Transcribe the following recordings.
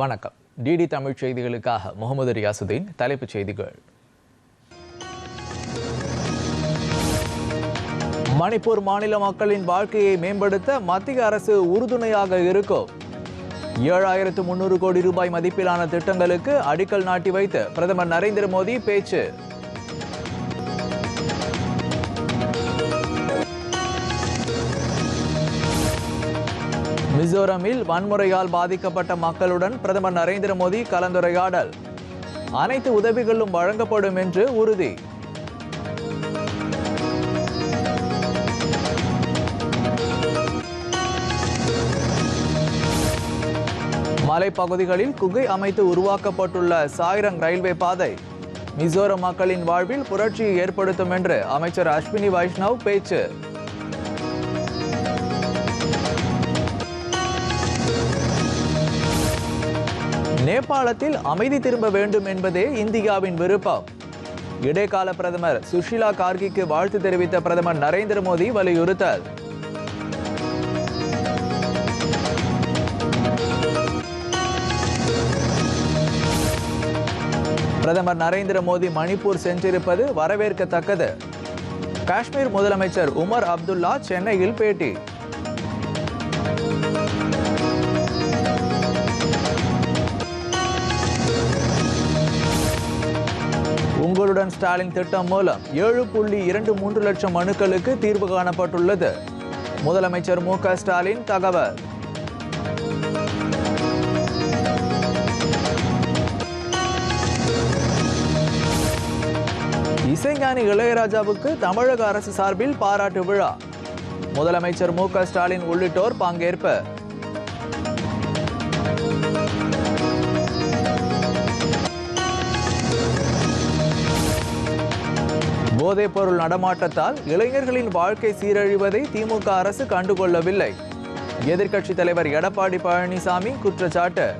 வணக்கம். டிடி தமிழ் செய்திகளுக்காக முகமது ரியாசுதீன் தலைப்புச் செய்திகள். மணிப்பூர் மாநில மக்களின் வாழ்க்கையை மேம்படுத்த மத்திய அரசு உறுதுணையாக இருக்கும். ஏழாயிரத்து முன்னூறு கோடி ரூபாய் மதிப்பிலான திட்டங்களுக்கு அடிக்கல் நாட்டி வைத்து பிரதமர் நரேந்திர மோடி பேச்சு. மிசோரமில் வன்முறையால் பாதிக்கப்பட்ட மக்களுடன் பிரதமர் நரேந்திர மோடி கலந்துரையாடல். அனைத்து உதவிகளும் வழங்கப்படும் என்று உறுதி. மலைப்பகுதிகளில் குகை அமைத்து உருவாக்கப்பட்டுள்ள சாய்ரங் ரயில்வே பாதை. மிசோரம் மக்களின் வாழ்வில் புரட்சியை ஏற்படுத்தும் என்று அமைச்சர் அஸ்வினி வைஷ்ணவ் பேச்சு. நேபாளத்தில் அமைதி திரும்ப வேண்டும் என்பதே இந்தியாவின் விருப்பம். இடைக்கால பிரதமர் சுஷிலா கார்கிக்கு வாழ்த்து தெரிவித்த பிரதமர் நரேந்திர மோடி வலியுறுத்தல். பிரதமர் நரேந்திர மோடி மணிப்பூர் சென்றிருப்பது வரவேற்கத்தக்கது. காஷ்மீர் முதலமைச்சர் உமர் அப்துல்லா சென்னையில் பேட்டி. உங்களுடன் ஸ்டாலின் திட்டம் மூலம் ஏழு புள்ளி இரண்டு மூன்று லட்சம் மனுக்களுக்கு தீர்வு காணப்பட்டுள்ளது. முதலமைச்சர் மு க ஸ்டாலின் தகவல். இசைஞானி இளையராஜாவுக்கு தமிழக அரசு சார்பில் பாராட்டு விழா. முதலமைச்சர் மு க ஸ்டாலின் உள்ளிட்டோர் பங்கேற்பு. போதைப் பொருள் நடமாட்டத்தால் இளைஞர்களின் வாழ்க்கை சீரழிவதை திமுக அரசு கண்டுகொள்ளவில்லை. எதிர்க்கட்சித் தலைவர் எடப்பாடி பழனிசாமி குற்றச்சாட்டு.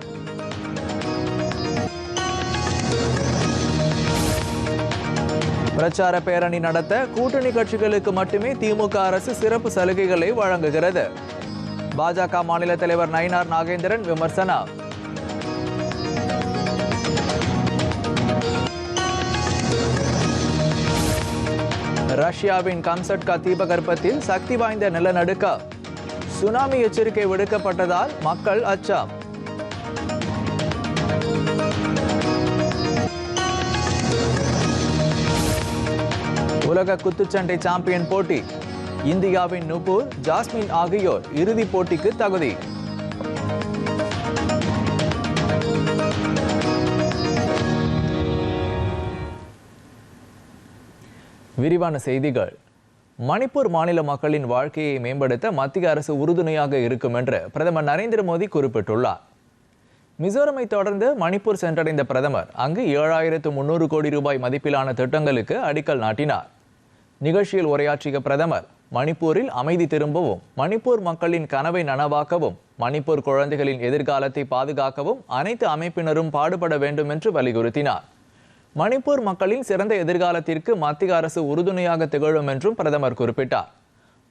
பிரச்சார பேரணி நடத்த கூட்டணி கட்சிகளுக்கு மட்டுமே திமுக அரசு சிறப்பு சலுகைகளை வழங்குகிறது. பாஜக மாநில தலைவர் நயினார் நாகேந்திரன் விமர்சனம். ரஷ்யாவின் கம்சட்கா தீபகற்பத்தில் சக்தி வாய்ந்த நிலநடுக்கம் சுனாமி எச்சரிக்கை விடுக்கப்பட்டதால் மக்கள் அச்சம். உலக குத்துச்சண்டை சாம்பியன் போட்டி. இந்தியாவின் நுபூர் ஜாஸ்மின் ஆகியோர் இறுதிப் போட்டிக்கு தகுதி. விரிவான செய்திகள். மணிப்பூர் மாநில மக்களின் வாழ்க்கையை மேம்படுத்த மத்திய அரசு உறுதுணையாக இருக்கும் என்று பிரதமர் நரேந்திர மோடி குறிப்பிட்டுள்ளார். மிசோரமை தொடர்ந்து மணிப்பூர் சென்றடைந்த பிரதமர் அங்கு ஏழாயிரத்து முன்னூறு கோடி ரூபாய் மதிப்பிலான திட்டங்களுக்கு அடிக்கல் நாட்டினார். நிகழ்ச்சியில் உரையாற்றிய பிரதமர் மணிப்பூரில் அமைதி திரும்பவும் மணிப்பூர் மக்களின் கனவை நனவாக்கவும் மணிப்பூர் குழந்தைகளின் எதிர்காலத்தை பாதுகாக்கவும் அனைத்து அமைப்பினரும் பாடுபட வேண்டும் என்று வலியுறுத்தினார். மணிப்பூர் மக்களின் சிறந்த எதிர்காலத்திற்கு மத்திய அரசு உறுதுணையாக திகழும் என்றும் பிரதமர் குறிப்பிட்டார்.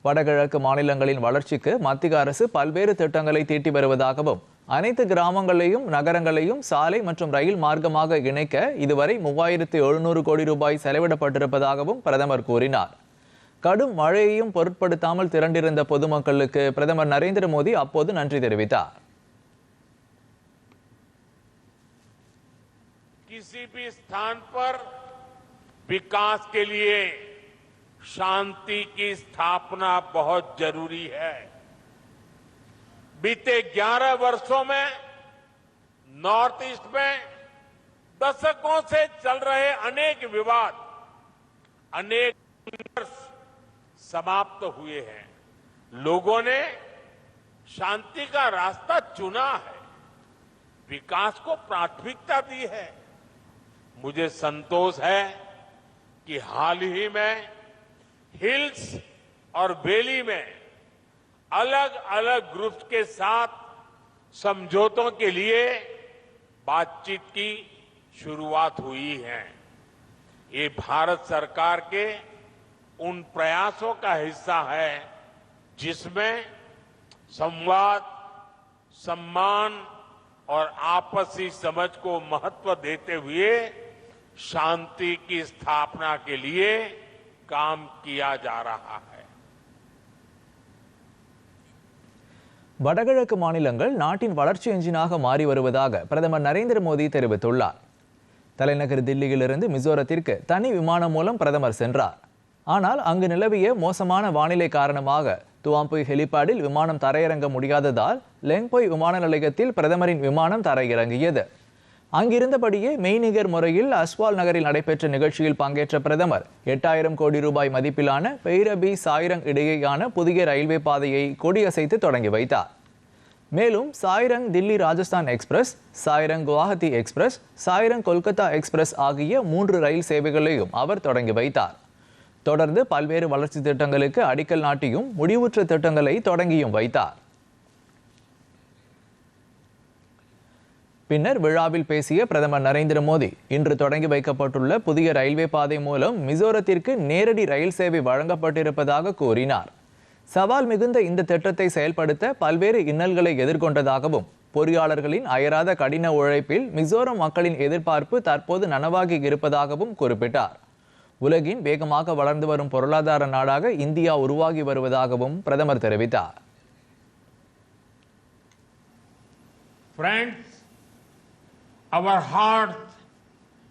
வடகிழக்கு மாநிலங்களின் வளர்ச்சிக்கு மத்திய அரசு பல்வேறு திட்டங்களை தீட்டி வருவதாகவும் அனைத்து கிராமங்களையும் நகரங்களையும் சாலை மற்றும் ரயில் மார்க்கமாக இணைக்க இதுவரை மூவாயிரத்து எழுநூறு கோடி ரூபாய் செலவிடப்பட்டிருப்பதாகவும் பிரதமர் கூறினார். கடும் மழையையும் பொருட்படுத்தாமல் திரண்டிருந்த பொதுமக்களுக்கு பிரதமர் நரேந்திர மோடி அப்போது நன்றி தெரிவித்தார். किसी भी स्थान पर विकास के लिए शांति की स्थापना बहुत ज़रूरी है। बीते 11 वर्षों में नॉर्थ ईस्ट में दशकों से चल रहे अनेक विवाद, अनेक संघर्ष समाप्त हुए हैं। लोगों ने शांति का रास्ता चुना है, विकास को प्राथमिकता दी है। मुझे संतोष है कि हाल ही में हिल्स और वैली में अलग अलग ग्रुप्स के साथ समझौतों के लिए बातचीत की शुरुआत हुई है। ये भारत सरकार के उन प्रयासों का हिस्सा है जिसमें संवाद, सम्मान और आपसी समझ को महत्व देते हुए शांति की स्थापना के लिए काम किया जा रहा है வடகிழக்கு மாநிலங்கள் நாட்டின் வளர்ச்சி எஞ்சினாக மாறி வருவதாக பிரதமர் நரேந்திர மோடி தெரிவித்துள்ளார் தலைநகர் தில்லியிலிருந்து மிசோரத்திற்கு தனி விமானம் மூலம் பிரதமர் சென்றார் ஆனால் அங்கு நிலவிய மோசமான வானிலை காரணமாக துவாம்புய் ஹெலிபாடில் விமானம் தரையிறங்க முடியாததால் லெங்பொய் விமான நிலையத்தில் பிரதமரின் விமானம் தரையிறங்கியது அங்கிருந்தபடியே மெய்நிகர் முறையில் அஸ்வால் நகரில் நடைபெற்ற நிகழ்ச்சியில் பங்கேற்ற பிரதமர். எட்டாயிரம் கோடி ரூபாய் மதிப்பிலான பெய்ரபி சாய்ரங் இடையேயான புதிய ரயில்வே பாதையை கொடியசைத்து தொடங்கி வைத்தார். மேலும் Sairang Delhi Rajasthan express Sairang Guwahati express Sairang Kolkata express ஆகிய மூன்று ரயில் சேவைகளையும் அவர் தொடங்கி வைத்தார். தொடர்ந்து பல்வேறு வளர்ச்சி திட்டங்களுக்கு அடிக்கல் நாட்டியும் முடிவுற்ற திட்டங்களை தொடங்கியும் வைத்தார். பின்னர் விழாவில் பேசிய பிரதமர் நரேந்திர மோடி இன்று தொடங்கி வைக்கப்பட்டுள்ள புதிய ரயில்வே பாதை மூலம் மிசோரத்திற்கு நேரடி ரயில் சேவை வழங்கப்பட்டிருப்பதாக கூறினார். சவால் மிகுந்த இந்த திட்டத்தை செயல்படுத்த பல்வேறு இன்னல்களை எதிர்கொண்டதாகவும் பொறியாளர்களின் அயராத கடின உழைப்பில் மிசோரம் மக்களின் எதிர்பார்ப்பு தற்போது நனவாகி இருப்பதாகவும் குறிப்பிட்டார். உலகின் வேகமாக வளர்ந்து வரும் பொருளாதார நாடாக இந்தியா உருவாகி வருவதாகவும் பிரதமர் தெரிவித்தார். Our hearts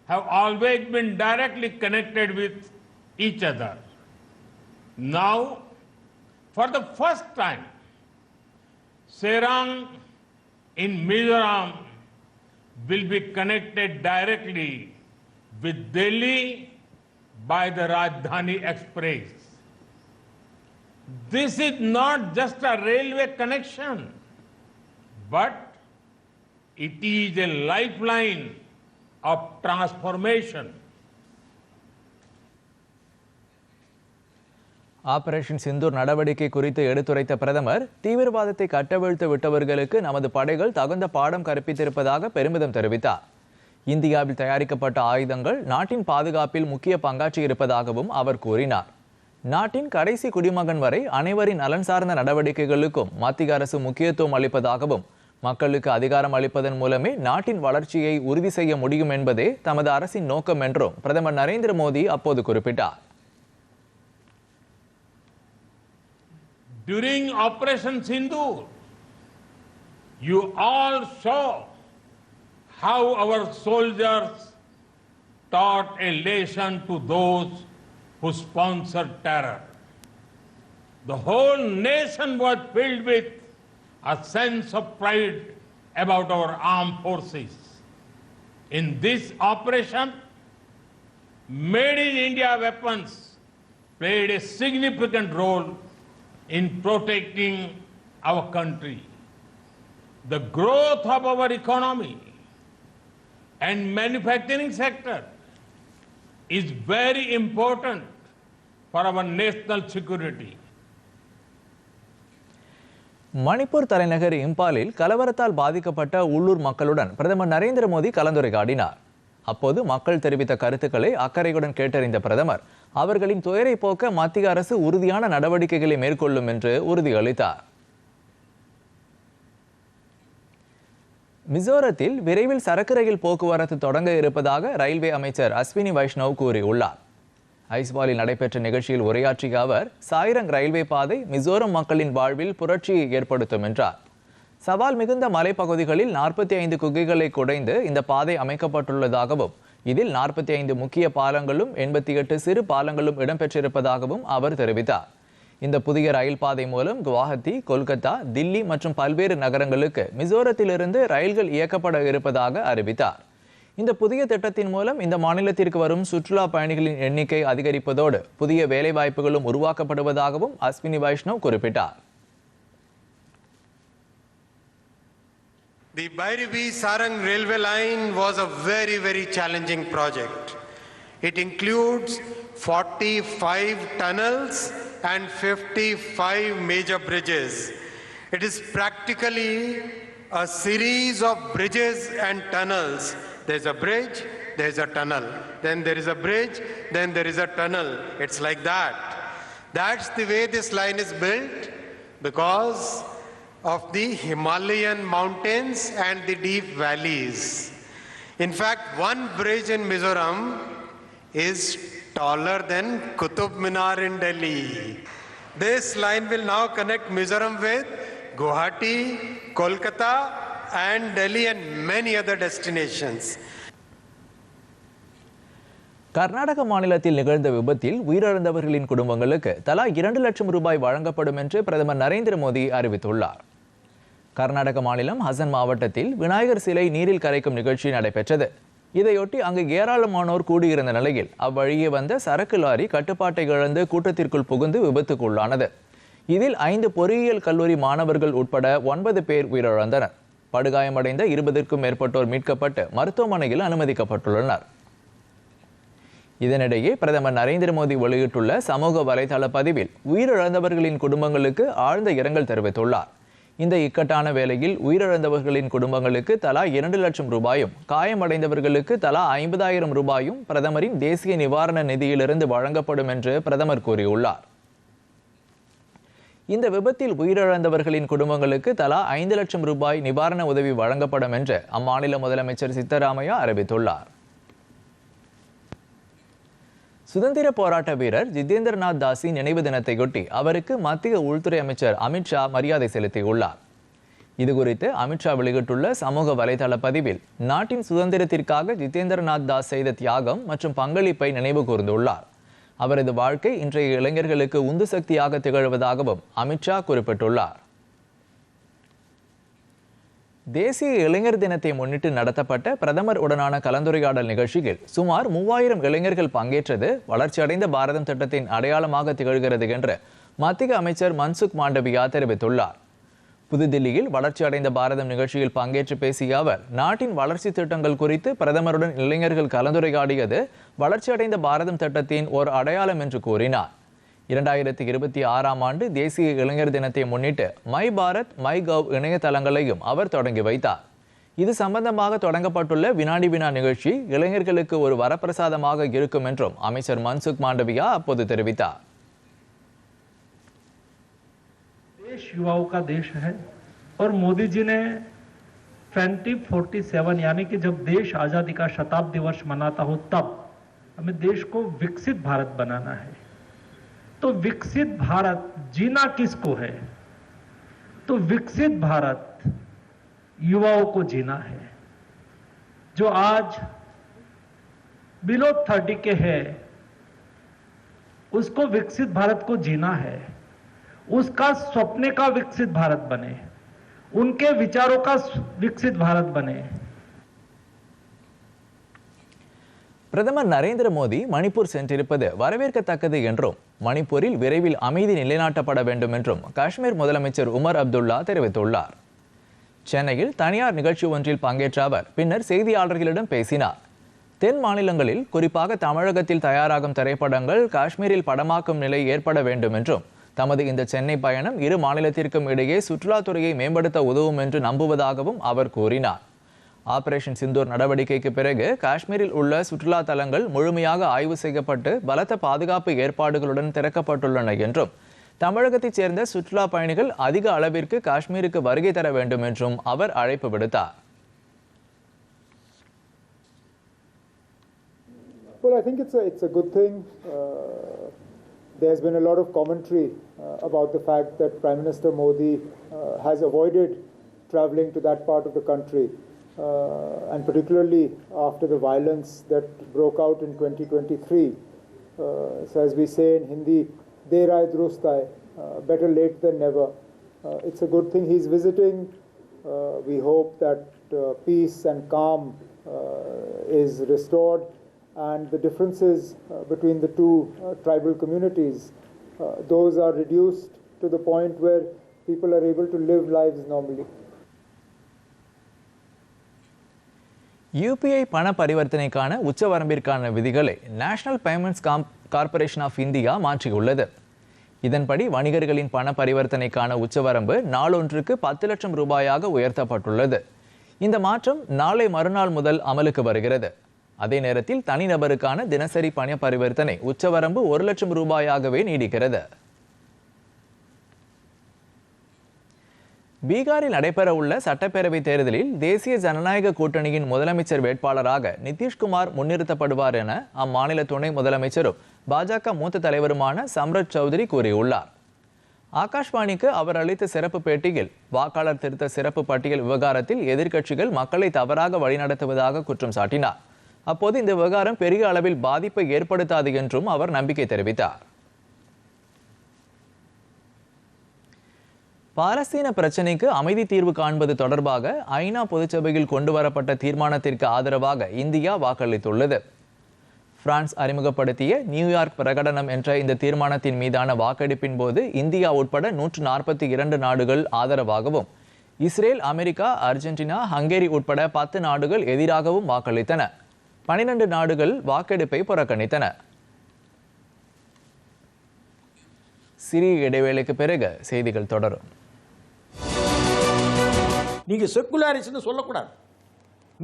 have always been directly connected with each other. Now, for the first time, Serang in Mizoram will be connected directly with Delhi by the Rajdhani Express. This is not just a railway connection, but it is a lifeline of transformation. Operation Sindoor நடவடிக்கை குறித்து எடுத்துரைத்த பிரதமர் தீவிரவாதத்தை கட்டவிழ்த்து விட்டவர்களுக்கு நமது படைகள் தகுந்த பாடம் கற்பித்திருப்பதாக பெருமிதம் தெரிவித்தார் இந்தியாவில் தயாரிக்கப்பட்ட ஆயுதங்கள் நாட்டின் பாதுகாப்பில் முக்கிய பங்காற்றி இருப்பதாகவும் அவர் கூறினார் நாட்டின் கடைசி குடிமகன் வரை அனைவரின் நலன் சார்ந்த நடவடிக்கைகளுக்கும் மத்திய அரசு முக்கியத்துவம் அளிப்பதாகவும் மக்களுக்கு அதிகாரம் அளிப்பதன் மூலமே நாட்டின் வளர்ச்சியை உறுதி செய்ய முடியும் என்பதே தமது அரசின் நோக்கம் என்றும் பிரதமர் நரேந்திர மோடி அப்போது குறிப்பிட்டார் During Operation Sindoor, you all saw how our soldiers taught a lesson to those who sponsored terror. The whole nation was filled with a sense of pride about our armed forces. In this operation, made in India weapons played a significant role in protecting our country. The growth of our economy and manufacturing sector is very important for our national security. Manipur தலைநகர் இம்பாலில் கலவரத்தால் பாதிக்கப்பட்ட உள்ளூர் மக்களுடன் பிரதமர் நரேந்திர மோடி கலந்துரையாடினார். அப்போது மக்கள் தெரிவித்த கருத்துக்களை அக்கறையுடன் கேட்டறிந்த பிரதமர் அவர்களின் துயரை போக்க மத்திய அரசு உறுதியான நடவடிக்கைகளை மேற்கொள்ளும் என்று உறுதியளித்தார். மிசோரத்தில் விரைவில் சரக்கு ரயில் போக்குவரத்து தொடங்க இருப்பதாக ரயில்வே அமைச்சர் அஸ்வினி வைஷ்ணவ் கூறியுள்ளார். ஐஸ்வாலில் நடைபெற்ற நிகழ்ச்சியில் உரையாற்றிய அவர் சாய்ரங் ரயில்வே பாதை மிசோரம் மக்களின் வாழ்வில் புரட்சியை ஏற்படுத்தும் என்றார். சவால் மிகுந்த மலைப்பகுதிகளில் நாற்பத்தி ஐந்து குகைகளை குடைந்து இந்த பாதை அமைக்கப்பட்டுள்ளதாகவும் இதில் நாற்பத்தி ஐந்து முக்கிய பாலங்களும் எண்பத்தி எட்டு சிறு பாலங்களும் இடம்பெற்றிருப்பதாகவும் அவர் தெரிவித்தார். இந்த புதிய ரயில் பாதை மூலம் குவாஹத்தி கொல்கத்தா தில்லி மற்றும் பல்வேறு நகரங்களுக்கு மிசோரத்திலிருந்து ரயில்கள் இயக்கப்பட இருப்பதாக அறிவித்தார். இந்த புதிய திட்டத்தின் மூலம் இந்த மாநிலத்திற்கு வரும் சுற்றுலா பயணிகளின் எண்ணிக்கை அதிகரிப்பதோடு புதிய வேலைவாய்ப்புகளும் உருவாக்கப்படுவதாகவும் அஸ்வினி வைஷ்ணவ் குறிப்பிட்டார் The Bhairavi Sarang railway line was a very, very challenging project. It includes 45 tunnels and 55 major bridges. It is practically a series of bridges and tunnels. There's a bridge, there's a tunnel. Then there is a bridge, then there is a tunnel. It's like that. That's the way this line is built because of the Himalayan mountains and the deep valleys. In fact, one bridge in Mizoram is taller than Qutub Minar in Delhi. This line will now connect Mizoram with Guwahati, Kolkata, and Delhi, and many other destinations. Karnataka மாநிலத்தில் நிகழ்ந்த விபத்தில் உயிரிழந்தவர்களின் குடும்பங்களுக்கு தலா இரண்டு லட்சம் ரூபாய் வழங்கப்படும் என்று பிரதமர் நரேந்திர மோடி அறிவித்துள்ளார். கர்நாடக மாநிலம் ஹசன் மாவட்டத்தில் விநாயகர் சிலை நீரில் கரைக்கும் நிகழ்ச்சி நடைபெற்றது. இதையொட்டி அங்கு ஏராளமானோர் கூடியிருந்த நிலையில் அவ்வழியே வந்த சரக்கு லாரி கட்டுப்பாட்டை இழந்து கூட்டத்திற்குள் புகுந்து விபத்துக்குள்ளானது. இதில் ஐந்து பொறியியல் கல்லூரி மாணவர்கள் உட்பட ஒன்பது பேர் உயிரிழந்தனர். படுகாயமடைந்த இருபதற்கும் மேற்பட்டோர் மீட்கப்பட்டு மருத்துவமனையில் அனுமதிக்கப்பட்டுள்ளனர். இதனிடையே பிரதமர் நரேந்திர மோடி வெளியிட்டுள்ள சமூக வலைதள பதிவில் உயிரிழந்தவர்களின் குடும்பங்களுக்கு ஆழ்ந்த இரங்கல் தெரிவித்துள்ளார். இந்த இக்கட்டான வேளையில் உயிரிழந்தவர்களின் குடும்பங்களுக்கு தலா இரண்டு லட்சம் ரூபாயும் காயமடைந்தவர்களுக்கு தலா ஐம்பதாயிரம் ரூபாயும் பிரதமரின் தேசிய நிவாரண நிதியிலிருந்து வழங்கப்படும் என்று பிரதமர் கூறியுள்ளார். இந்த விபத்தில் உயிரிழந்தவர்களின் குடும்பங்களுக்கு தலா ஐந்து லட்சம் ரூபாய் நிவாரண உதவி வழங்கப்படும் என்று அம்மாநில முதலமைச்சர் சித்தராமையா அறிவித்துள்ளார். சுதந்திர போராட்ட வீரர் ஜிதேந்திரநாத் தாஸின் நினைவு தினத்தையொட்டி அவருக்கு மத்திய உள்துறை அமைச்சர் அமித்ஷா மரியாதை செலுத்தியுள்ளார். இதுகுறித்து அமித்ஷா வெளியிட்டுள்ள சமூக வலைதள பதிவில் நாட்டின் சுதந்திரத்திற்காக ஜிதேந்திரநாத் தாஸ் செய்த தியாகம் மற்றும் பங்களிப்பை நினைவு கூர்ந்துள்ளார். அவரது வாழ்க்கை இன்றைய இளைஞர்களுக்கு உந்து சக்தியாக திகழ்வதாகவும் அமித்ஷா குறிப்பிட்டுள்ளார். தேசிய இளைஞர் தினத்தை முன்னிட்டு நடத்தப்பட்ட பிரதமர் உடனான கலந்துரையாடல் நிகழ்ச்சியில் சுமார் மூவாயிரம் இளைஞர்கள் பங்கேற்றது வளர்ச்சியடைந்த பாரதம் திட்டத்தின் அடையாளமாக திகழ்கிறது என்று மத்திய அமைச்சர் மன்சுக் மாண்டவியா தெரிவித்துள்ளார். புதுதில்லியில் வளர்ச்சியடைந்த பாரதம் நிகழ்ச்சியில் பங்கேற்று பேசிய அவர் நாட்டின் வளர்ச்சி திட்டங்கள் குறித்து பிரதமருடன் இளைஞர்கள் கலந்துரையாடியது வளர்ச்சியடைந்த பாரதம் திட்டத்தின் ஒரு அடையாளம் என்று கூறினார் இரண்டாயிரத்தி இருபத்தி ஆறாம் ஆண்டு தேசிய இளைஞர் தினத்தை முன்னிட்டு மை பாரத் மை கவ் இணையதளங்களையும் அவர் தொடங்கி வைத்தார் இது சம்பந்தமாக தொடங்கப்பட்டுள்ள வினாடி வினா நிகழ்ச்சி இளைஞர்களுக்கு ஒரு வரப்பிரசாதமாக இருக்கும் என்றும் அமைச்சர் மன்சுக் மாண்டவியா அப்போது தெரிவித்தார் देश युवाओं का देश है और मोदी जी ने 2047 यानी कि जब देश आजादी का शताब्दी वर्ष मनाता हो तब हमें देश को विकसित भारत बनाना है। तो विकसित भारत जीना किसको है? तो विकसित भारत युवाओं को जीना है, जो आज बिलो थर्टी के है, उसको विकसित भारत को जीना है। उसका सपने का विकसित भारत बने, उनके विचारों का विकसित भारत बने। பிரதமர் நரேந்திர மோடி மணிப்பூர் சென்றிருப்பது வரவேற்கத்தக்கது என்றும் மணிப்பூரில் விரைவில் அமைதி நிலைநாட்டப்பட வேண்டும் என்றும் காஷ்மீர் முதலமைச்சர் உமர் அப்துல்லா தெரிவித்துள்ளார். சென்னையில் தனியார் நிகழ்ச்சி ஒன்றில் பங்கேற்ற அவர் பின்னர் செய்தியாளர்களிடம் பேசினார். தென் மாநிலங்களில் குறிப்பாக தமிழகத்தில் தயாராகும் திரைப்படங்கள் காஷ்மீரில் படமாக்கும் நிலை ஏற்பட வேண்டும் என்றும் தமது இந்த சென்னை பயணம் இரு மாநிலத்திற்கும் இடையே சுற்றுலாத்துறையை மேம்படுத்த உதவும் என்று நம்புவதாகவும் அவர் கூறினார். ஆபரேஷன் சிந்தூர் நடவடிக்கைக்கு பிறகு காஷ்மீரில் உள்ள சுற்றுலா தலங்கள் முழுமையாக ஆய்வு செய்யப்பட்டு பலத்த பாதுகாப்பு ஏற்பாடுகளுடன் திறக்கப்பட்டுள்ளன என்றும் தமிழகத்தைச் சேர்ந்த சுற்றுலா பயணிகள் அதிக அளவிற்கு காஷ்மீருக்கு வருகை தர வேண்டும் என்றும் அவர் அழைப்பு விடுத்தார் Well, I think it's a, it's a good thing. Uh, there's been a lot of commentary uh, about the fact that Prime Minister Modi uh, has avoided traveling to that part of the country, uh, and particularly after the violence that broke out in 2023. Uh, so, as we say in Hindi, durust aaye, uh, better late than never. Uh, it's a good thing he's visiting. Uh, we hope that uh, peace and calm uh, is restored and the differences uh, between the two uh, tribal communities, uh, those are reduced to the point where people are able to live lives normally. UPI பண பரிவர்த்தனைக்கான உச்சவரம்பிற்கான விதிகளை national payments corporation of India மாற்றியுள்ளது. இதன்படி வணிகர்களின் பண பரிவர்த்தனைக்கான உச்சவரம்பு நாளொன்றுக்கு பத்து லட்சம் ரூபாயாக உயர்த்தப்பட்டுள்ளது. இந்த மாற்றம் நாளை மறுநாள் முதல் அமலுக்கு வருகிறது. அதே நேரத்தில் தனிநபருக்கான தினசரி பண பரிவர்த்தனை உச்சவரம்பு ஒரு லட்சம் ரூபாயாகவே நீடிக்கிறது. பீகாரில் நடைபெறவுள்ள சட்டப்பேரவை தேர்தலில் தேசிய ஜனநாயக கூட்டணியின் முதலமைச்சர் வேட்பாளராக நிதிஷ்குமார் முன்னிறுத்தப்படுவார் என அம்மாநில துணை முதலமைச்சரும் பாஜக மூத்த தலைவருமான சம்ரத் சௌத்ரி கூறியுள்ளார். ஆகாஷ்வாணிக்கு அவர் அளித்த சிறப்பு பேட்டியில் வாக்காளர் திருத்த சிறப்பு பட்டியல் விவகாரத்தில் எதிர்க்கட்சிகள் மக்களை தவறாக வழிநடத்துவதாக குற்றம் சாட்டினார். அப்போது இந்த விவகாரம் பெரிய அளவில் பாதிப்பை ஏற்படுத்தாது என்றும் அவர் நம்பிக்கை தெரிவித்தார். பாலஸ்தீன பிரச்சினைக்கு அமைதி தீர்வு காண்பது தொடர்பாக ஐநா பொதுச்சபையில் கொண்டு வரப்பட்ட தீர்மானத்திற்கு ஆதரவாக இந்தியா வாக்களித்துள்ளது. பிரான்ஸ் அறிமுகப்படுத்திய நியூயார்க் பிரகடனம் என்ற இந்த தீர்மானத்தின் மீதான வாக்கெடுப்பின் போது இந்தியா உட்பட நூற்று நாற்பத்தி இரண்டு நாடுகள் ஆதரவாகவும் இஸ்ரேல் அமெரிக்கா அர்ஜென்டினா ஹங்கேரி உட்பட பத்து நாடுகள் எதிராகவும் வாக்களித்தன. பனிரெண்டு நாடுகள் வாக்கெடுப்பை புறக்கணித்தன. சிறிய இடைவேளைக்கு பிறகு செய்திகள் தொடரும். நீங்கள் செக்குலாரிஸ்ட்னு சொல்லக்கூடாது.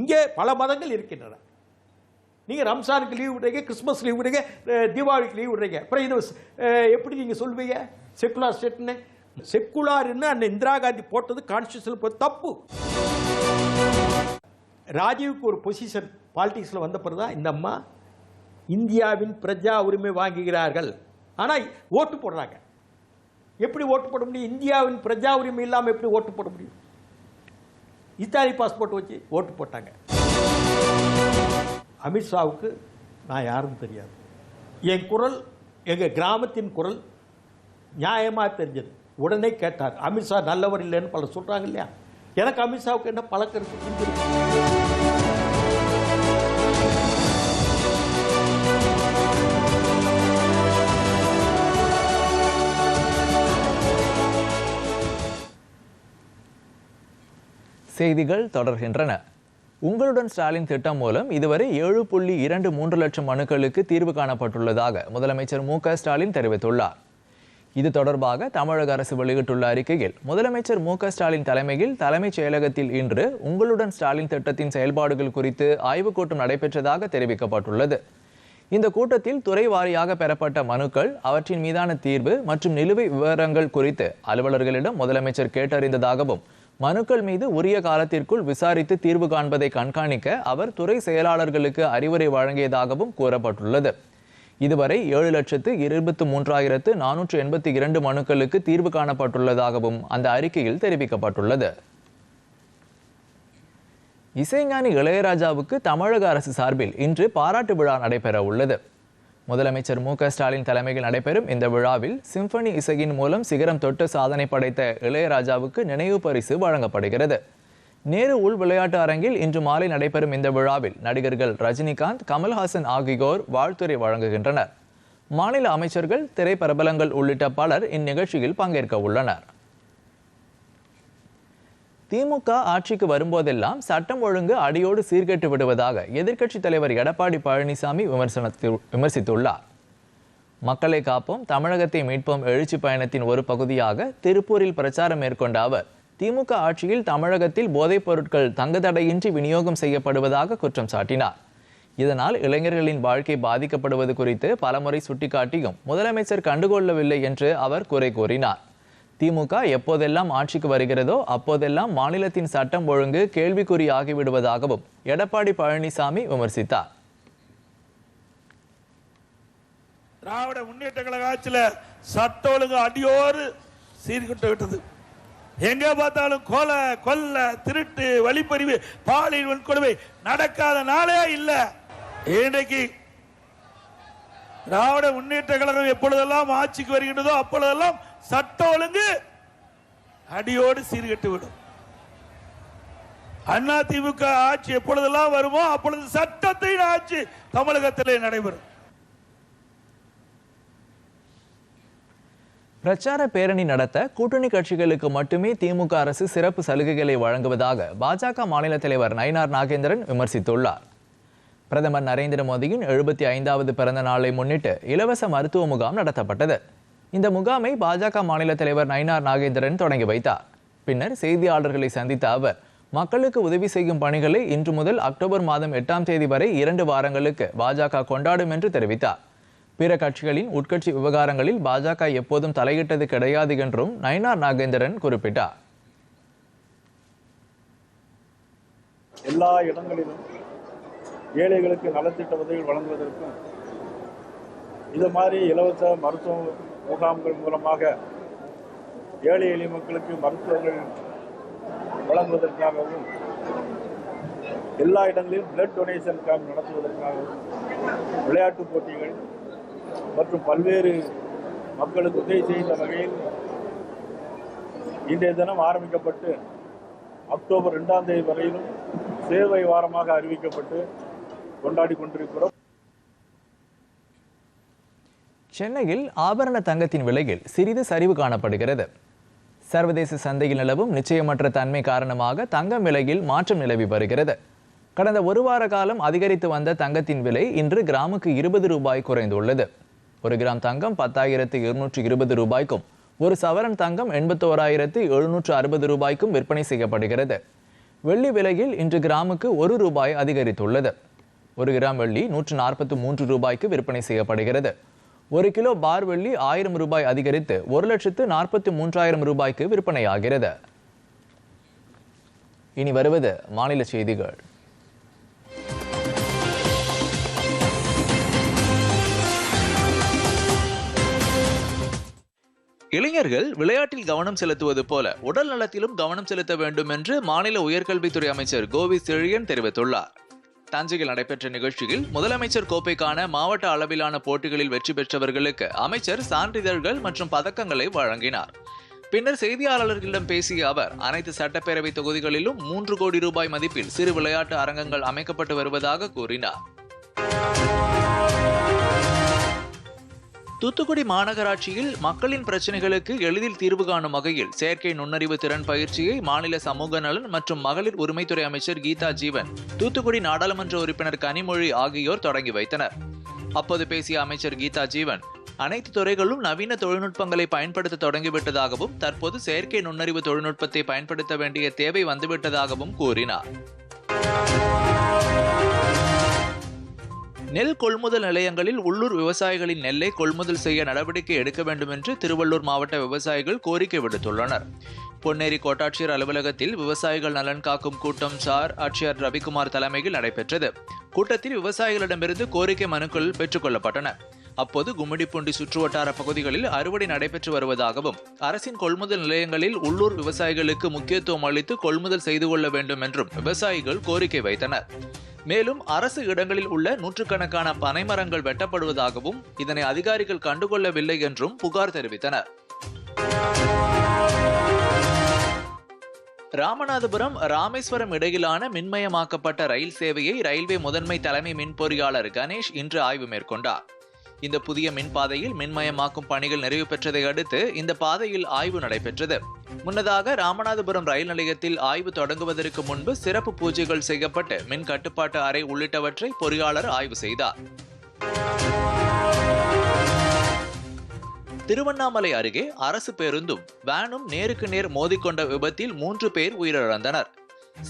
இங்கே பல மதங்கள் இருக்கின்றன. நீங்கள் ரம்சானுக்கு லீவ் விடுறீங்க கிறிஸ்மஸ் லீவ் விடுறீங்க தீபாவளிக்கு லீவ் விடுறீங்க. அப்புறம் இது எப்படி நீங்கள் சொல்வீங்க? செக்குலார் ஸ்டேட்னு செக்குலார்னு அந்த இந்திரா காந்தி போட்டது கான்ஸ்டியூஷன் போய் தப்பு. ராஜீவுக்கு ஒரு பொசிஷன் பாலிடிக்ஸில் வந்த பிறகு தான் இந்த அம்மா இந்தியாவின் பிரஜா உரிமை வாங்குகிறார்கள். ஆனால் ஓட்டு போடுறாங்க. எப்படி ஓட்டு போட முடியும்? இந்தியாவின் பிரஜா உரிமை இல்லாமல் எப்படி ஓட்டு போட முடியும்? இத்தாலி பாஸ்போர்ட் வச்சு ஓட்டு போட்டாங்க. அமித்ஷாவுக்கு நான் யாரும் தெரியாது. என் குரல் எங்கள் கிராமத்தின் குரல் நியாயமாக தெரிஞ்சது. உடனே கேட்டார் அமித்ஷா நல்லவர் இல்லைன்னு பலர் சொல்கிறாங்க இல்லையா? எனக்கு அமித்ஷாவுக்கு என்ன பழக்கம் இருக்குன்னு செய்திகள் தொடர்கின்றன. உங்களுடன் ஸ்டாலின் திட்டம் மூலம் இதுவரை ஏழு புள்ளி இரண்டு மூன்று லட்சம் மனுக்களுக்கு தீர்வு காணப்பட்டுள்ளதாக முதலமைச்சர் மு க ஸ்டாலின் தெரிவித்துள்ளார். இது தொடர்பாக தமிழக அரசு வெளியிட்டுள்ள அறிக்கையில் முதலமைச்சர் மு க ஸ்டாலின் தலைமையில் தலைமைச் செயலகத்தில் இன்று உங்களுடன் ஸ்டாலின் திட்டத்தின் செயல்பாடுகள் குறித்து ஆய்வுக் கூட்டம் நடைபெற்றதாக தெரிவிக்கப்பட்டுள்ளது. இந்த கூட்டத்தில் துறை வாரியாக பெறப்பட்ட மனுக்கள் அவற்றின் மீதான தீர்வு மற்றும் நிலுவை விவரங்கள் குறித்து அலுவலர்களிடம் முதலமைச்சர் கேட்டறிந்ததாகவும் மனுக்கள் மீது உரிய காலத்திற்குள் விசாரித்து தீர்வு காண்பதை கண்காணிக்க அவர் துறை செயலாளர்களுக்கு அறிவுரை வழங்கியதாகவும் கூறப்பட்டுள்ளது. இதுவரை ஏழு லட்சத்து இருபத்து மூன்றாயிரத்து நானூற்று எண்பத்தி இரண்டு மனுக்களுக்கு தீர்வு காணப்பட்டுள்ளதாகவும் அந்த அறிக்கையில் தெரிவிக்கப்பட்டுள்ளது. இசைஞானி இளையராஜாவுக்கு தமிழக அரசு சார்பில் இன்று பாராட்டு விழா நடைபெற உள்ளது முதலமைச்சர் மு ஸ்டாலின் தலைமையில் நடைபெறும் இந்த விழாவில் சிம்பனி இசையின் மூலம் சிகரம் தொட்டு சாதனை படைத்த இளையராஜாவுக்கு நினைவு பரிசு வழங்கப்படுகிறது. நேரு உள் விளையாட்டு அரங்கில் இன்று மாலை நடைபெறும் இந்த விழாவில் நடிகர்கள் ரஜினிகாந்த் கமல்ஹாசன் ஆகியோர் வாழ்த்துரை வழங்குகின்றனர். மாநில அமைச்சர்கள் திரைப்பிரபலங்கள் உள்ளிட்ட பலர் இந்நிகழ்ச்சியில் பங்கேற்க உள்ளனர். திமுக ஆட்சிக்கு வரும்போதெல்லாம் சட்டம் ஒழுங்கு அடியோடு சீர்கெட்டு விடுவதாக எதிர்க்கட்சித் தலைவர் எடப்பாடி பழனிசாமி விமர்சனத்து விமர்சித்துள்ளார். மக்களை காப்போம் தமிழகத்தை மீட்போம் எழுச்சி பயணத்தின் ஒரு பகுதியாக திருப்பூரில் பிரச்சாரம் மேற்கொண்ட அவர் திமுக ஆட்சியில் தமிழகத்தில் போதைப் பொருட்கள் தங்குதடையின்றி விநியோகம் செய்யப்படுவதாக குற்றம் சாட்டினார். இதனால் இளைஞர்களின் வாழ்க்கை பாதிக்கப்படுவது குறித்து பலமுறை சுட்டிக்காட்டியும் முதலமைச்சர் கண்டுகொள்ளவில்லை என்று அவர் குறை கூறினார். திமுக எப்போதெல்லாம் ஆட்சிக்கு வருகிறதோ அப்போதெல்லாம் மாநிலத்தின் சட்டம் ஒழுங்கு கேள்விக்குறியாகிவிடுவதாகவும் எடப்பாடி பழனிசாமி விமர்சித்தார். திராவிட முன்னேற்ற கழக ஆட்சியில சட்ட ஒழுங்கு அடியோடு சீர்கிட்டு விட்டது. எங்க பார்த்தாலும் கொலை கொல்ல திருட்டு வழிப்பறிவு பாலியல் வன்கொடுமை நடக்காத நாளே இல்லை. இன்றைக்கு திராவிட முன்னேற்ற கழகம் எப்பொழுதெல்லாம் ஆட்சிக்கு வருகின்றதோ அப்பொழுதெல்லாம் சட்டம் ஒழுங்கு. அடியோடு சீர்கெட்டு விடும். அண்ணா திமுக ஆட்சி எப்பொழுதெல்லாம் வருமோ அப்பொழுது சட்டத்தின் ஆட்சி தமிழகத்திலே நடைபெறும். பிரச்சார பேரணி நடத்த கூட்டணி கட்சிகளுக்கு மட்டுமே திமுக அரசு சிறப்பு சலுகைகளை வழங்குவதாக பாஜக மாநில தலைவர் நயினார் நாகேந்திரன் விமர்சித்துள்ளார். பிரதமர் நரேந்திர மோடியின் எழுபத்தி ஐந்தாவது பிறந்த நாளை முன்னிட்டு இலவச மருத்துவ முகாம் நடத்தப்பட்டது. இந்த முகாமை பாஜக மாநில தலைவர் நயினார் நாகேந்திரன் தொடங்கி வைத்தார். பின்னர் செய்தியாளர்களை சந்தித்த அவர் மக்களுக்கு உதவி செய்யும் பணிகளை இன்று முதல் அக்டோபர் மாதம் எட்டாம் தேதி வரை இரண்டு வாரங்களுக்கு பாஜக கொண்டாடும் என்று தெரிவித்தார். பிற கட்சிகளின் உட்கட்சி விவகாரங்களில் பாஜக எப்போதும் தலையிட்டது கிடையாது என்றும் நயினார் நாகேந்திரன் குறிப்பிட்டார். எல்லா இடங்களிலும் ஏழைகளுக்கு நலத்திட்ட உதவிகள் வழங்குவதற்கும் இது மாதிரி இலவச மருத்துவ முகாம்கள் மூலமாக ஏழை எளிய மக்களுக்கு மருத்துவங்கள் வழங்குவதற்காகவும் எல்லா இடங்களிலும் பிளட் டொனேஷன் கேம்ப் நடத்துவதற்காகவும் விளையாட்டுப் போட்டிகள் மற்றும் பல்வேறு மக்களுக்கு உதவி செய்த வகையில் இன்றைய தினம் ஆரம்பிக்கப்பட்டு அக்டோபர் ரெண்டாம் தேதி வரையிலும் சேவை வாரமாக அறிவிக்கப்பட்டு கொண்டாடி கொண்டிருக்கிறோம். சென்னையில் ஆபரண தங்கத்தின் விலையில் சிறிது சரிவு காணப்படுகிறது. சர்வதேச சந்தையில் நிலவும் நிச்சயமற்ற தன்மை காரணமாக தங்கம் விலையில் மாற்றம் நிலவி வருகிறது. கடந்த ஒரு வார காலம் அதிகரித்து வந்த தங்கத்தின் விலை இன்று கிராமுக்கு இருபது ரூபாய் குறைந்துள்ளது. ஒரு கிராம் தங்கம் பத்தாயிரத்து இருநூற்று இருபது ரூபாய்க்கும் ஒரு சவரன் தங்கம் எண்பத்தோராயிரத்து எழுநூற்று அறுபது ரூபாய்க்கும் விற்பனை செய்யப்படுகிறது. வெள்ளி விலையில் இன்று கிராமுக்கு ஒரு ரூபாய் அதிகரித்துள்ளது. ஒரு கிராம் வெள்ளி நூற்று நாற்பத்து மூன்று ரூபாய்க்கு விற்பனை செய்யப்படுகிறது. ஒரு கிலோ பார் வெள்ளி ஆயிரம் ரூபாய் அதிகரித்து ஒரு லட்சத்து நாற்பத்தி மூன்றாயிரம் ரூபாய்க்கு விற்பனையாகிறது. இனி வருவது மாநில செய்திகள். இளைஞர்கள் விளையாட்டில் கவனம் செலுத்துவது போல உடல் நலத்திலும் கவனம் செலுத்த வேண்டும் என்று மாநில உயர்கல்வித்துறை அமைச்சர் கோவி செழியன் தெரிவித்துள்ளார். தஞ்சையில் நடைபெற்ற நிகழ்ச்சியில் முதலமைச்சர் கோப்பைக்கான மாவட்ட அளவிலான போட்டிகளில் வெற்றி பெற்றவர்களுக்கு அமைச்சர் சான்றிதழ்கள் மற்றும் பதக்கங்களை வழங்கினார். பின்னர் செய்தியாளர்களிடம் பேசிய அவர் அனைத்து சட்டப்பேரவை தொகுதிகளிலும் மூன்று கோடி ரூபாய் மதிப்பில் சிறு விளையாட்டு அரங்கங்கள் அமைக்கப்பட்டு வருவதாக கூறினார். தூத்துக்குடி மாநகராட்சியில் மக்களின் பிரச்சனைகளுக்கு எளிதில் தீர்வு காணும் வகையில் செயற்கை நுண்ணறிவு திறன் பயிற்சியை மாநில சமூக நலன் மற்றும் மகளிர் உரிமைத்துறை அமைச்சர் கீதா ஜீவன் தூத்துக்குடி நாடாளுமன்ற உறுப்பினர் கனிமொழி ஆகியோர் தொடங்கி வைத்தனர். அப்போது பேசிய அமைச்சர் கீதா ஜீவன் அனைத்து துறைகளும் நவீன தொழில்நுட்பங்களை பயன்படுத்த தொடங்கிவிட்டதாகவும் தற்போது செயற்கை நுண்ணறிவு தொழில்நுட்பத்தை பயன்படுத்த வேண்டிய தேவை வந்துவிட்டதாகவும் கூறினார். நெல் கொள்முதல் நிலையங்களில் உள்ளூர் விவசாயிகளின் நெல்லை கொள்முதல் செய்ய நடவடிக்கை எடுக்க வேண்டும் என்று திருவள்ளூர் மாவட்ட விவசாயிகள் கோரிக்கை விடுத்துள்ளனர். பொன்னேரி கோட்டாட்சியர் அலுவலகத்தில் விவசாயிகள் நலன் காக்கும் கூட்டம் சார் ஆட்சியர் ரவிக்குமார் தலைமையில் நடைபெற்றது. கூட்டத்தில் விவசாயிகளிடமிருந்து கோரிக்கை மனுக்கள் பெற்றுக்கொள்ளப்பட்டன அப்போது கும்மிடிப்பூண்டி சுற்றுவட்டார பகுதிகளில் அறுவடை நடைபெற்று வருவதாகவும் அரசின் கொள்முதல் நிலையங்களில் உள்ளூர் விவசாயிகளுக்கு முக்கியத்துவம் அளித்து கொள்முதல் செய்து கொள்ள வேண்டும் என்றும் விவசாயிகள் கோரிக்கை வைத்தனர். மேலும் அரசு இடங்களில் உள்ள நூற்றுக்கணக்கான பனைமரங்கள் வெட்டப்படுவதாகவும் இதனை அதிகாரிகள் கண்டுகொள்ளவில்லை என்றும் புகார் தெரிவித்தனர். ராமநாதபுரம் ராமேஸ்வரம் இடையிலான மின்மயமாக்கப்பட்ட ரயில் சேவையை ரயில்வே முதன்மை தலைமை மின் பொறியாளர் கணேஷ் இன்று ஆய்வு மேற்கொண்டார். இந்த புதிய மின்பாதையில் மின்மயமாக்கும் பணிகள் நிறைவு பெற்றதை அடுத்து இந்த பாதையில் ஆய்வு நடைபெற்றது. முன்னதாக ராமநாதபுரம் ரயில் நிலையத்தில் ஆய்வு தொடங்குவதற்கு முன்பு சிறப்பு பூஜைகள் செய்யப்பட்டு மின் கட்டுப்பாட்டு அறை உள்ளிட்டவற்றை பொறியாளர் ஆய்வு செய்தார். திருவண்ணாமலை அருகே அரசு பேருந்தும் வேனும் நேருக்கு நேர் மோதிக்கொண்ட விபத்தில் மூன்று பேர் உயிரிழந்தனர்.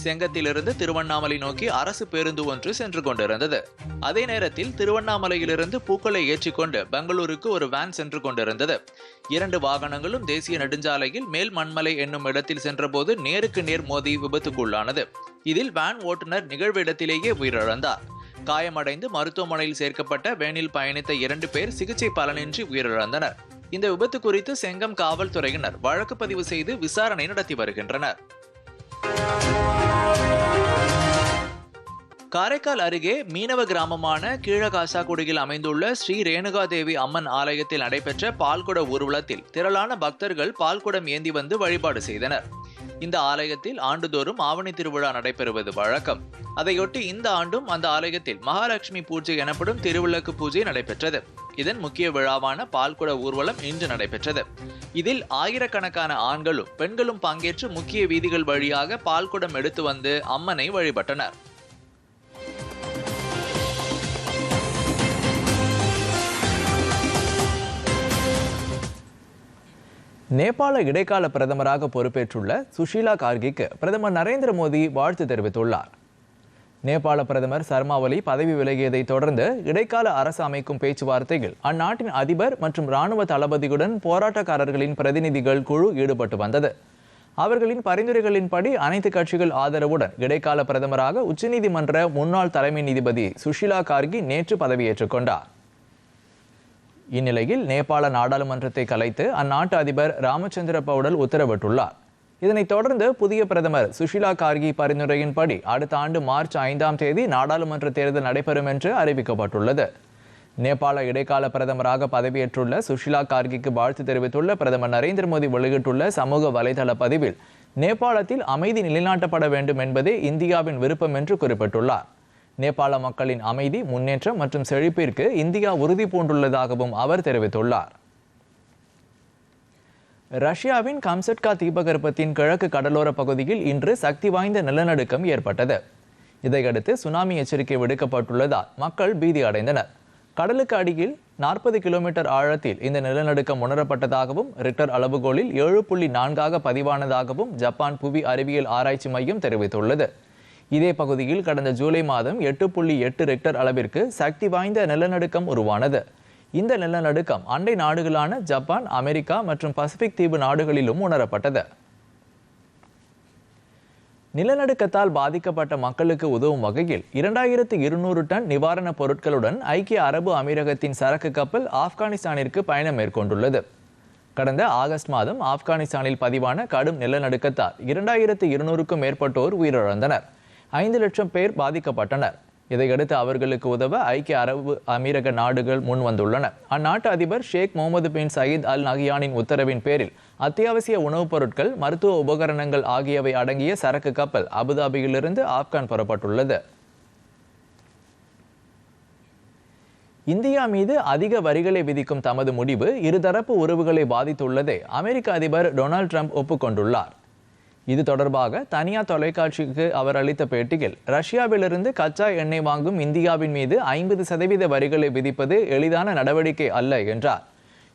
செங்கத்திலிருந்து திருவண்ணாமலை நோக்கி அரசு பேருந்து ஒன்று சென்று கொண்டிருந்தது. அதே நேரத்தில் திருவண்ணாமலையிலிருந்து பூக்களை ஏற்றிக்கொண்டு பெங்களூருக்கு ஒரு வேன் சென்று கொண்டிருந்தது. இரண்டு வாகனங்களும் தேசிய நெடுஞ்சாலையில் மேல் மண்மலை என்னும் இடத்தில் சென்றபோது நேருக்கு நேர் மோதி விபத்துக்குள்ளானது. இதில் வேன் ஓட்டுநர் நிகழ்வு இடத்திலேயே உயிரிழந்தார். காயமடைந்து மருத்துவமனையில் சேர்க்கப்பட்ட வேனில் பயணித்த இரண்டு பேர் சிகிச்சை பலனின்றி உயிரிழந்தனர். இந்த விபத்து குறித்து செங்கம் காவல்துறையினர் வழக்கு பதிவு செய்து விசாரணை நடத்தி வருகின்றனர். காரைக்கால் அருகே மீனவ கிராமமான கீழகாசாக்குடியில் அமைந்துள்ள ஸ்ரீ ரேணுகாதேவி அம்மன் ஆலயத்தில் நடைபெற்ற பால்குட ஊர்வலத்தில் திரளான பக்தர்கள் பால்குடம் ஏந்தி வந்து வழிபாடு செய்தனர். இந்த ஆலயத்தில் ஆண்டுதோறும் ஆவணி திருவிழா நடைபெறுவது வழக்கம். அதையொட்டி இந்த ஆண்டும் அந்த ஆலயத்தில் மகாலட்சுமி பூஜை எனப்படும் திருவிளக்கு பூஜை நடைபெற்றது. இதன் முக்கிய விழாவான பால்குட ஊர்வலம் இன்று நடைபெற்றது. இதில் ஆயிரக்கணக்கான ஆண்களும் பெண்களும் பங்கேற்று முக்கிய வீதிகள் வழியாக பால்குடம் எடுத்து வந்து அம்மனை வழிபட்டனர். நேபாள இடைக்கால பிரதமராக பொறுப்பேற்றுள்ள சுஷீலா கார்கிக்கு பிரதமர் நரேந்திர மோடி வாழ்த்து தெரிவித்துள்ளார். நேபாள பிரதமர் சர்மா ஒலி பதவி விலகியதை தொடர்ந்து இடைக்கால அரசு அமைக்கும் பேச்சுவார்த்தையில் அந்நாட்டின் அதிபர் மற்றும் ராணுவ தளபதியுடன் போராட்டக்காரர்களின் பிரதிநிதிகள் குழு ஈடுபட்டு வந்தது. அவர்களின் பரிந்துரைகளின்படி அனைத்து கட்சிகள் ஆதரவுடன் இடைக்கால பிரதமராக உச்சநீதிமன்ற முன்னாள் தலைமை நீதிபதி சுஷிலா கார்கி நேற்று பதவியேற்றுக் கொண்டார். இந்நிலையில் நேபாள நாடாளுமன்றத்தை கலைத்து அந்நாட்டு அதிபர் ராமச்சந்திர பவுடல் உத்தரவிட்டுள்ளார். இதனைத் தொடர்ந்து புதிய பிரதமர் சுஷிலா கார்கி பரிந்துரையின்படி அடுத்த ஆண்டு மார்ச் ஐந்தாம் தேதி நாடாளுமன்ற தேர்தல் நடைபெறும் என்று அறிவிக்கப்பட்டுள்ளது. நேபாள இடைக்கால பிரதமராக பதவியேற்றுள்ள சுஷிலா கார்கிக்கு வாழ்த்து தெரிவித்துள்ள பிரதமர் நரேந்திர மோடி வெளியிட்டுள்ள சமூக வலைதள பதிவில் நேபாளத்தில் அமைதி நிலைநாட்டப்பட வேண்டும் என்பதே இந்தியாவின் விருப்பம் என்று குறிப்பிட்டுள்ளார். நேபாள மக்களின் அமைதி முன்னேற்றம் மற்றும் செழிப்பிற்கு இந்தியா உறுதி பூண்டுள்ளதாகவும் அவர் தெரிவித்துள்ளார். ரஷ்யாவின் கம்சட்கா தீபகற்பத்தின் கிழக்கு கடலோர பகுதியில் இன்று சக்தி வாய்ந்த நிலநடுக்கம் ஏற்பட்டது. இதையடுத்து சுனாமி எச்சரிக்கை விடுக்கப்பட்டுள்ளதால் மக்கள் பீதி அடைந்தனர். கடலுக்கு அடியில் நாற்பது கிலோமீட்டர் ஆழத்தில் இந்த நிலநடுக்கம் உணரப்பட்டதாகவும் ரிக்டர் அளவுகோலில் ஏழு புள்ளி நான்காக பதிவானதாகவும் ஜப்பான் புவி அறிவியல் ஆராய்ச்சி மையம் தெரிவித்துள்ளது. இதே பகுதியில் கடந்த ஜூலை மாதம் எட்டு புள்ளி எட்டு ரெக்டர் அளவிற்கு சக்தி வாய்ந்த நிலநடுக்கம் உருவானது. இந்த நிலநடுக்கம் அண்டை நாடுகளான ஜப்பான் அமெரிக்கா மற்றும் பசிபிக் தீவு நாடுகளிலும் உணரப்பட்டது. நிலநடுக்கத்தால் பாதிக்கப்பட்ட மக்களுக்கு உதவும் வகையில் இரண்டாயிரத்து இருநூறு டன் நிவாரணப் பொருட்களுடன் ஐக்கிய அரபு அமீரகத்தின் சரக்கு கப்பல் ஆப்கானிஸ்தானிற்கு பயணம் மேற்கொண்டுள்ளது. கடந்த ஆகஸ்ட் மாதம் ஆப்கானிஸ்தானில் பதிவான கடும் நிலநடுக்கத்தால் இரண்டாயிரத்து இருநூறுக்கும் மேற்பட்டோர் உயிரிழந்தனர். ஐந்து லட்சம் பேர் பாதிக்கப்பட்டனர். இதையடுத்து அவர்களுக்கு உதவ ஐக்கிய அரபு அமீரக நாடுகள் முன் வந்துள்ளன. அந்நாட்டு அதிபர் ஷேக் முகமது பின் சயீத் அல் நஹியானின் உத்தரவின் பேரில் அத்தியாவசிய உணவுப் பொருட்கள் மருத்துவ உபகரணங்கள் ஆகியவை அடங்கிய சரக்கு கப்பல் அபுதாபியிலிருந்து ஆப்கான் புறப்பட்டுள்ளது. இந்தியா மீது அதிக வரிகளை விதிக்கும் தமது முடிவு இருதரப்பு உறவுகளை பாதித்துள்ளதை அமெரிக்க அதிபர் டொனால்ட் ட்ரம்ப் ஒப்புக்கொண்டுள்ளார். இது தொடர்பாக தனியார் தொலைக்காட்சிக்கு அவர் அளித்த பேட்டியில் ரஷ்யாவிலிருந்து கச்சா எண்ணெய் வாங்கும் இந்தியாவின் மீது ஐம்பது சதவீத வரிகளை விதிப்பது எளிதான நடவடிக்கை அல்ல என்றார்.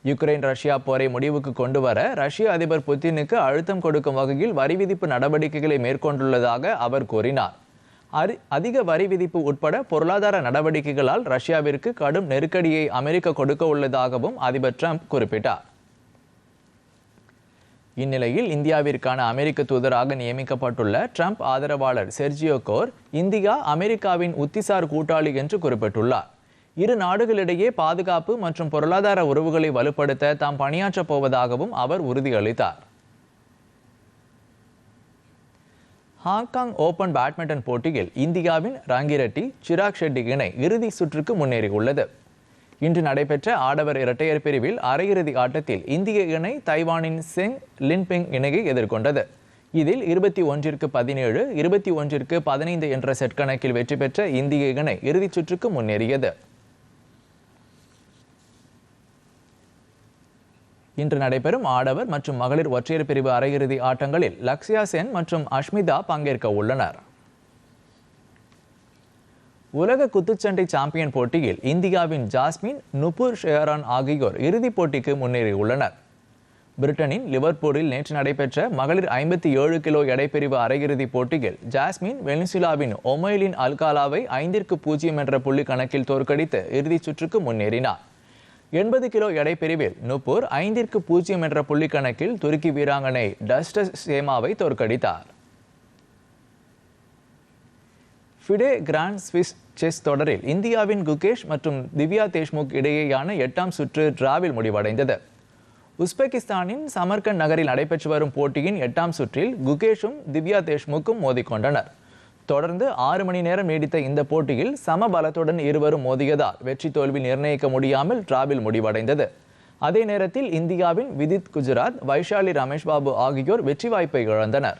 யுக்ரைன் ரஷ்யா போரை முடிவுக்கு கொண்டு வர ரஷ்ய அதிபர் புத்தினுக்கு அழுத்தம் கொடுக்கும் வகையில் வரி விதிப்பு நடவடிக்கைகளை மேற்கொண்டுள்ளதாக அவர் கூறினார். அரி அதிக வரி விதிப்பு உட்பட பொருளாதார நடவடிக்கைகளால் ரஷ்யாவிற்கு கடும் நெருக்கடியை அமெரிக்கா கொடுக்க உள்ளதாகவும் அதிபர் ட்ரம்ப் குறிப்பிட்டார். இந்நிலையில் இந்தியாவிற்கான அமெரிக்க தூதராக நியமிக்கப்பட்டுள்ள ட்ரம்ப் ஆதரவாளர் செர்ஜியோ கோர் இந்தியா அமெரிக்காவின் உத்திசார் கூட்டாளி என்று குறிப்பிட்டுள்ளார். இரு நாடுகளிடையே பாதுகாப்பு மற்றும் பொருளாதார உறவுகளை வலுப்படுத்த தாம் பணியாற்றப் போவதாகவும் அவர் உறுதியளித்தார். ஹாங்காங் ஓபன் பேட்மிண்டன் போட்டியில் இந்தியாவின் ராங்கிரெட்டி சிராக் ஷெட்டி இணை இறுதி சுற்றுக்கு முன்னேறியுள்ளது. இன்று நடைபெற்ற ஆடவர் இரட்டையர் பிரிவில் அரையிறுதி ஆட்டத்தில் இந்திய இணை தைவானின் செங் லின்பிங் இணையை எதிர்கொண்டது. இதில் இருபத்தி ஒன்றிற்கு பதினேழு இருபத்தி ஒன்றிற்கு பதினைந்து என்ற செட் கணக்கில் வெற்றி பெற்ற இந்திய இணை இறுதிச் சுற்றுக்கு முன்னேறியது. இன்று நடைபெறும் ஆடவர் மற்றும் மகளிர் ஒற்றையர் பிரிவு அரையிறுதி ஆட்டங்களில் லக்ஷயா சென் மற்றும் அஷ்மிதா பங்கேற்க உள்ளனர். உலக குத்துச்சண்டை சாம்பியன் போட்டியில் இந்தியாவின் ஜாஸ்மின் நுபுர் ஷெஹரான் ஆகியோர் இறுதிப் போட்டிக்கு முன்னேறியுள்ளனர். பிரிட்டனின் லிவர்பூரில் நேற்று நடைபெற்ற மகளிர் ஐம்பத்தி ஏழு கிலோ எடைப்பிரிவு அரையிறுதிப் போட்டியில் ஜாஸ்மின் வெனிசுலாவின் ஒமைலின் அல்காலாவை ஐந்திற்கு பூஜ்ஜியம் என்ற புள்ளி கணக்கில் தோற்கடித்து இறுதிச் சுற்றுக்கு முன்னேறினார். எண்பது கிலோ எடைப்பிரிவில் நுப்பூர் ஐந்திற்கு பூஜ்ஜியம் என்ற புள்ளி கணக்கில் துருக்கி வீராங்கனை டஸ்டஸ் சேமாவை தோற்கடித்தார். ஃபிடே கிராண்ட் ஸ்விஸ் செஸ் தொடரில் இந்தியாவின் குகேஷ் மற்றும் திவ்யா தேஷ்முக் இடையேயான எட்டாம் சுற்று டிராவில் முடிவடைந்தது. உஸ்பெகிஸ்தானின் சமர்கண்ட் நகரில் நடைபெற்று வரும் போட்டியின் எட்டாம் சுற்றில் குகேஷும் திவ்யா தேஷ்முக்கும் மோதிக்கொண்டனர். தொடர்ந்து ஆறு மணி நேரம் நீடித்த இந்த போட்டியில் சம பலத்துடன் இருவரும் மோதியதால் வெற்றி தோல்வி நிர்ணயிக்க முடியாமல் டிராவில் முடிவடைந்தது. அதே நேரத்தில் இந்தியாவின் விதித் குஜராத் வைஷாலி ரமேஷ் பாபு ஆகியோர் வெற்றி வாய்ப்பை இழந்தனர்.